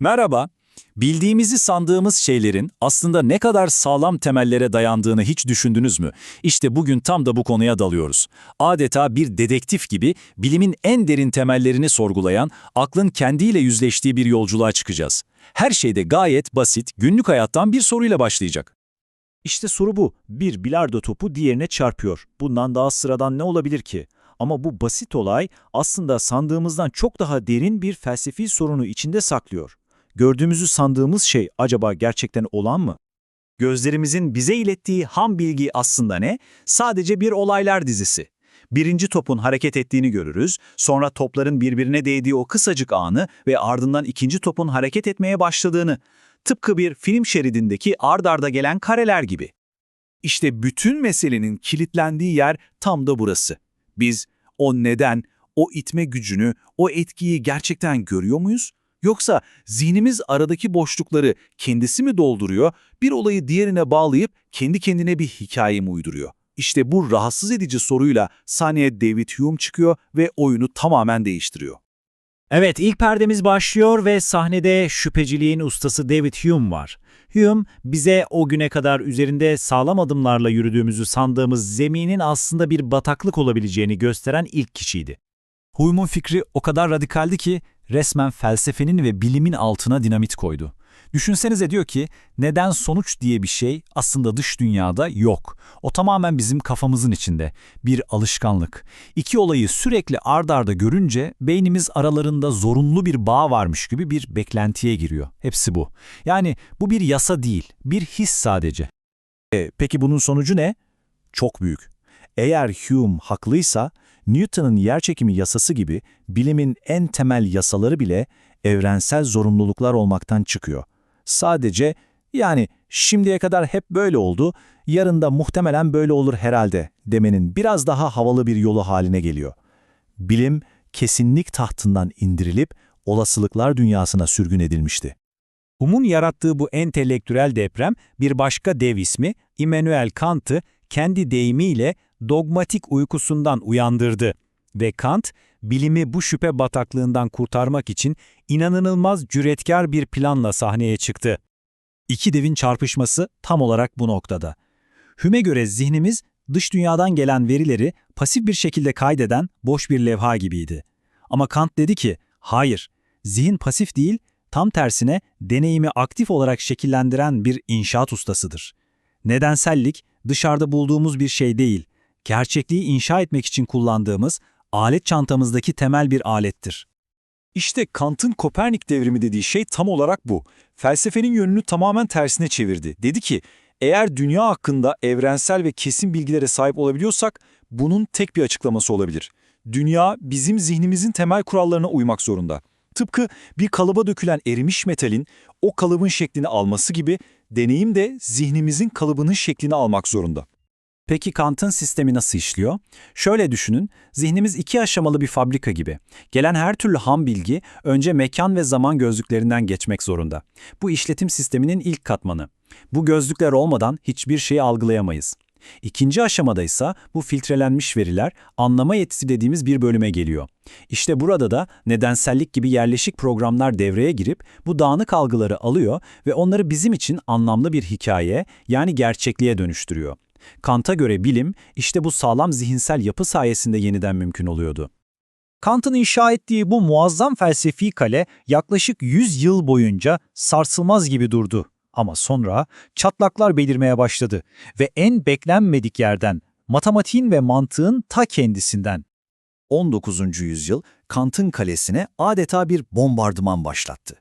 Merhaba. Bildiğimizi sandığımız şeylerin aslında ne kadar sağlam temellere dayandığını hiç düşündünüz mü? İşte bugün tam da bu konuya dalıyoruz. Adeta bir dedektif gibi bilimin en derin temellerini sorgulayan, aklın kendiyle yüzleştiği bir yolculuğa çıkacağız. Her şeyde gayet basit, günlük hayattan bir soruyla başlayacak. İşte soru bu. Bir bilardo topu diğerine çarpıyor. Bundan daha sıradan ne olabilir ki? Ama bu basit olay aslında sandığımızdan çok daha derin bir felsefi sorunu içinde saklıyor. Gördüğümüzü sandığımız şey acaba gerçekten olan mı? Gözlerimizin bize ilettiği ham bilgi aslında ne? Sadece bir olaylar dizisi. Birinci topun hareket ettiğini görürüz, sonra topların birbirine değdiği o kısacık anı ve ardından ikinci topun hareket etmeye başladığını. Tıpkı bir film şeridindeki ard arda gelen kareler gibi. İşte bütün meselenin kilitlendiği yer tam da burası. Biz o neden, o itme gücünü, o etkiyi gerçekten görüyor muyuz? Yoksa zihnimiz aradaki boşlukları kendisi mi dolduruyor, bir olayı diğerine bağlayıp kendi kendine bir hikaye mi uyduruyor? İşte bu rahatsız edici soruyla sahneye David Hume çıkıyor ve oyunu tamamen değiştiriyor. Evet, ilk perdemiz başlıyor ve sahnede şüpheciliğin ustası David Hume var. Hume, bize o güne kadar üzerinde sağlam adımlarla yürüdüğümüzü sandığımız zeminin aslında bir bataklık olabileceğini gösteren ilk kişiydi. Hume'un fikri o kadar radikaldi ki resmen felsefenin ve bilimin altına dinamit koydu. Düşünsenize diyor ki neden sonuç diye bir şey aslında dış dünyada yok. O tamamen bizim kafamızın içinde. Bir alışkanlık. İki olayı sürekli ard arda görünce beynimiz aralarında zorunlu bir bağ varmış gibi bir beklentiye giriyor. Hepsi bu. Yani bu bir yasa değil, bir his sadece. E, peki bunun sonucu ne? Çok büyük. Eğer Hume haklıysa, Newton'un yerçekimi yasası gibi bilimin en temel yasaları bile evrensel zorunluluklar olmaktan çıkıyor. Sadece yani şimdiye kadar hep böyle oldu, yarın da muhtemelen böyle olur herhalde demenin biraz daha havalı bir yolu haline geliyor. Bilim kesinlik tahtından indirilip olasılıklar dünyasına sürgün edilmişti. Hume'un yarattığı bu entelektüel deprem bir başka dev ismi Immanuel Kant'ı kendi deyimiyle dogmatik uykusundan uyandırdı ve Kant, bilimi bu şüphe bataklığından kurtarmak için inanılmaz cüretkar bir planla sahneye çıktı. İki devin çarpışması tam olarak bu noktada. Hüme göre zihnimiz dış dünyadan gelen verileri pasif bir şekilde kaydeden boş bir levha gibiydi. Ama Kant dedi ki, hayır, zihin pasif değil, tam tersine deneyimi aktif olarak şekillendiren bir inşaat ustasıdır. Nedensellik dışarıda bulduğumuz bir şey değil, gerçekliği inşa etmek için kullandığımız alet çantamızdaki temel bir alettir. İşte Kant'ın Kopernik devrimi dediği şey tam olarak bu. Felsefenin yönünü tamamen tersine çevirdi. Dedi ki, eğer dünya hakkında evrensel ve kesin bilgilere sahip olabiliyorsak, bunun tek bir açıklaması olabilir. Dünya bizim zihnimizin temel kurallarına uymak zorunda. Tıpkı bir kalıba dökülen erimiş metalin o kalıbın şeklini alması gibi deneyim de zihnimizin kalıbının şeklini almak zorunda. Peki Kant'ın sistemi nasıl işliyor? Şöyle düşünün, zihnimiz iki aşamalı bir fabrika gibi. Gelen her türlü ham bilgi önce mekan ve zaman gözlüklerinden geçmek zorunda. Bu işletim sisteminin ilk katmanı. Bu gözlükler olmadan hiçbir şeyi algılayamayız. İkinci aşamada ise bu filtrelenmiş veriler anlama yetisi dediğimiz bir bölüme geliyor. İşte burada da nedensellik gibi yerleşik programlar devreye girip bu dağınık algıları alıyor ve onları bizim için anlamlı bir hikaye yani gerçekliğe dönüştürüyor. Kant'a göre bilim işte bu sağlam zihinsel yapı sayesinde yeniden mümkün oluyordu. Kant'ın inşa ettiği bu muazzam felsefi kale yaklaşık 100 yıl boyunca sarsılmaz gibi durdu. Ama sonra çatlaklar belirmeye başladı ve en beklenmedik yerden, matematiğin ve mantığın ta kendisinden. 19. yüzyıl Kant'ın kalesine adeta bir bombardıman başlattı.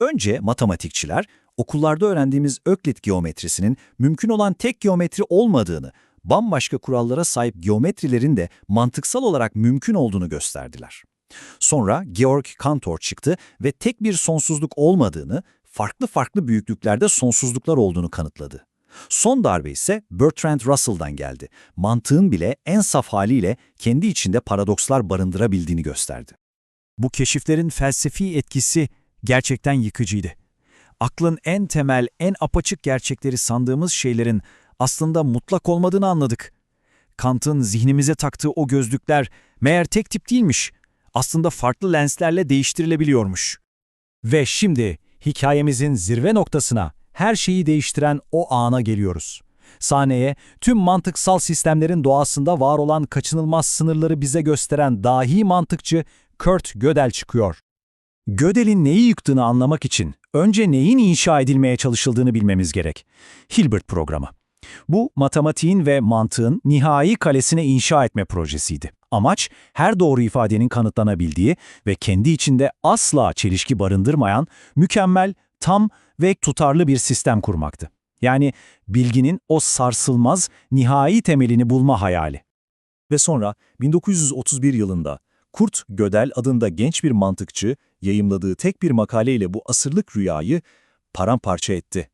Önce matematikçiler okullarda öğrendiğimiz Öklit geometrisinin mümkün olan tek geometri olmadığını, bambaşka kurallara sahip geometrilerin de mantıksal olarak mümkün olduğunu gösterdiler. Sonra Georg Cantor çıktı ve tek bir sonsuzluk olmadığını, farklı farklı büyüklüklerde sonsuzluklar olduğunu kanıtladı. Son darbe ise Bertrand Russell'dan geldi. Mantığın bile en saf haliyle kendi içinde paradokslar barındırabildiğini gösterdi. Bu keşiflerin felsefi etkisi gerçekten yıkıcıydı. Aklın en temel, en apaçık gerçekleri sandığımız şeylerin aslında mutlak olmadığını anladık. Kant'ın zihnimize taktığı o gözlükler meğer tek tip değilmiş. Aslında farklı lenslerle değiştirilebiliyormuş. Ve şimdi hikayemizin zirve noktasına, her şeyi değiştiren o ana geliyoruz. Sahneye tüm mantıksal sistemlerin doğasında var olan kaçınılmaz sınırları bize gösteren dahi mantıkçı Kurt Gödel çıkıyor. Gödel'in neyi yıktığını anlamak için önce neyin inşa edilmeye çalışıldığını bilmemiz gerek. Hilbert programı. Bu matematiğin ve mantığın nihai kalesine inşa etme projesiydi. Amaç her doğru ifadenin kanıtlanabildiği ve kendi içinde asla çelişki barındırmayan mükemmel, tam ve tutarlı bir sistem kurmaktı. Yani bilginin o sarsılmaz, nihai temelini bulma hayali. Ve sonra 1931 yılında Kurt Gödel adında genç bir mantıkçı yayımladığı tek bir makaleyle bu asırlık rüyayı paramparça etti.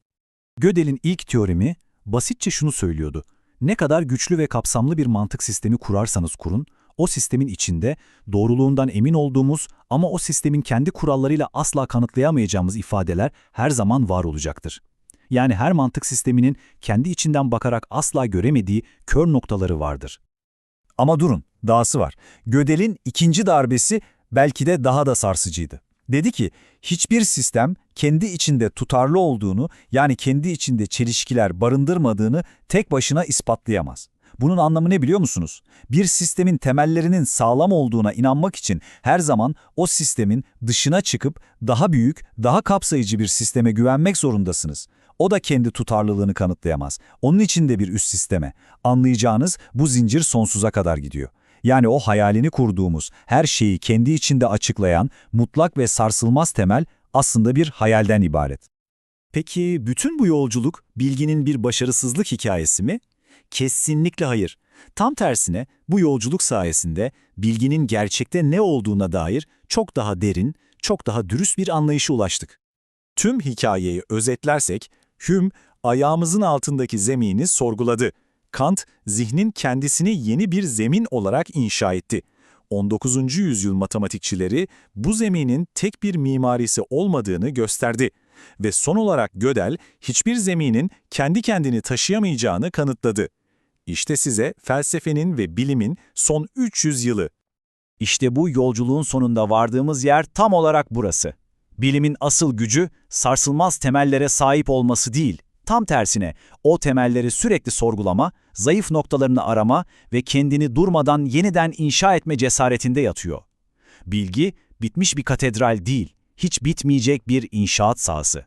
Gödel'in ilk teoremi basitçe şunu söylüyordu. Ne kadar güçlü ve kapsamlı bir mantık sistemi kurarsanız kurun, o sistemin içinde doğruluğundan emin olduğumuz ama o sistemin kendi kurallarıyla asla kanıtlayamayacağımız ifadeler her zaman var olacaktır. Yani her mantık sisteminin kendi içinden bakarak asla göremediği kör noktaları vardır. Ama durun, dahası var. Gödel'in ikinci darbesi belki de daha da sarsıcıydı. Dedi ki, hiçbir sistem kendi içinde tutarlı olduğunu, yani kendi içinde çelişkiler barındırmadığını tek başına ispatlayamaz. Bunun anlamı ne biliyor musunuz? Bir sistemin temellerinin sağlam olduğuna inanmak için her zaman o sistemin dışına çıkıp daha büyük, daha kapsayıcı bir sisteme güvenmek zorundasınız. O da kendi tutarlılığını kanıtlayamaz. Onun için de bir üst sisteme. Anlayacağınız bu zincir sonsuza kadar gidiyor. Yani o hayalini kurduğumuz, her şeyi kendi içinde açıklayan, mutlak ve sarsılmaz temel aslında bir hayalden ibaret. Peki bütün bu yolculuk bilginin bir başarısızlık hikayesi mi? Kesinlikle hayır. Tam tersine bu yolculuk sayesinde bilginin gerçekte ne olduğuna dair çok daha derin, çok daha dürüst bir anlayışa ulaştık. Tüm hikayeyi özetlersek, Hume ayağımızın altındaki zemini sorguladı. Kant, zihnin kendisini yeni bir zemin olarak inşa etti. 19. yüzyıl matematikçileri bu zeminin tek bir mimarisi olmadığını gösterdi. Ve son olarak Gödel, hiçbir zeminin kendi kendini taşıyamayacağını kanıtladı. İşte size felsefenin ve bilimin son 300 yılı. İşte bu yolculuğun sonunda vardığımız yer tam olarak burası. Bilimin asıl gücü sarsılmaz temellere sahip olması değil, tam tersine o temelleri sürekli sorgulama, zayıf noktalarını arama ve kendini durmadan yeniden inşa etme cesaretinde yatıyor. Bilgi bitmiş bir katedral değil, hiç bitmeyecek bir inşaat sahası.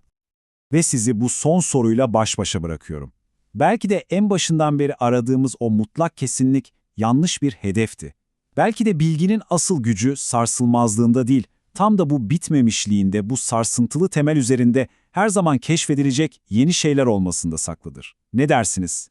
Ve sizi bu son soruyla baş başa bırakıyorum. Belki de en başından beri aradığımız o mutlak kesinlik yanlış bir hedefti. Belki de bilginin asıl gücü sarsılmazlığında değil, tam da bu bitmemişliğinde, bu sarsıntılı temel üzerinde her zaman keşfedilecek yeni şeyler olmasında saklıdır. Ne dersiniz?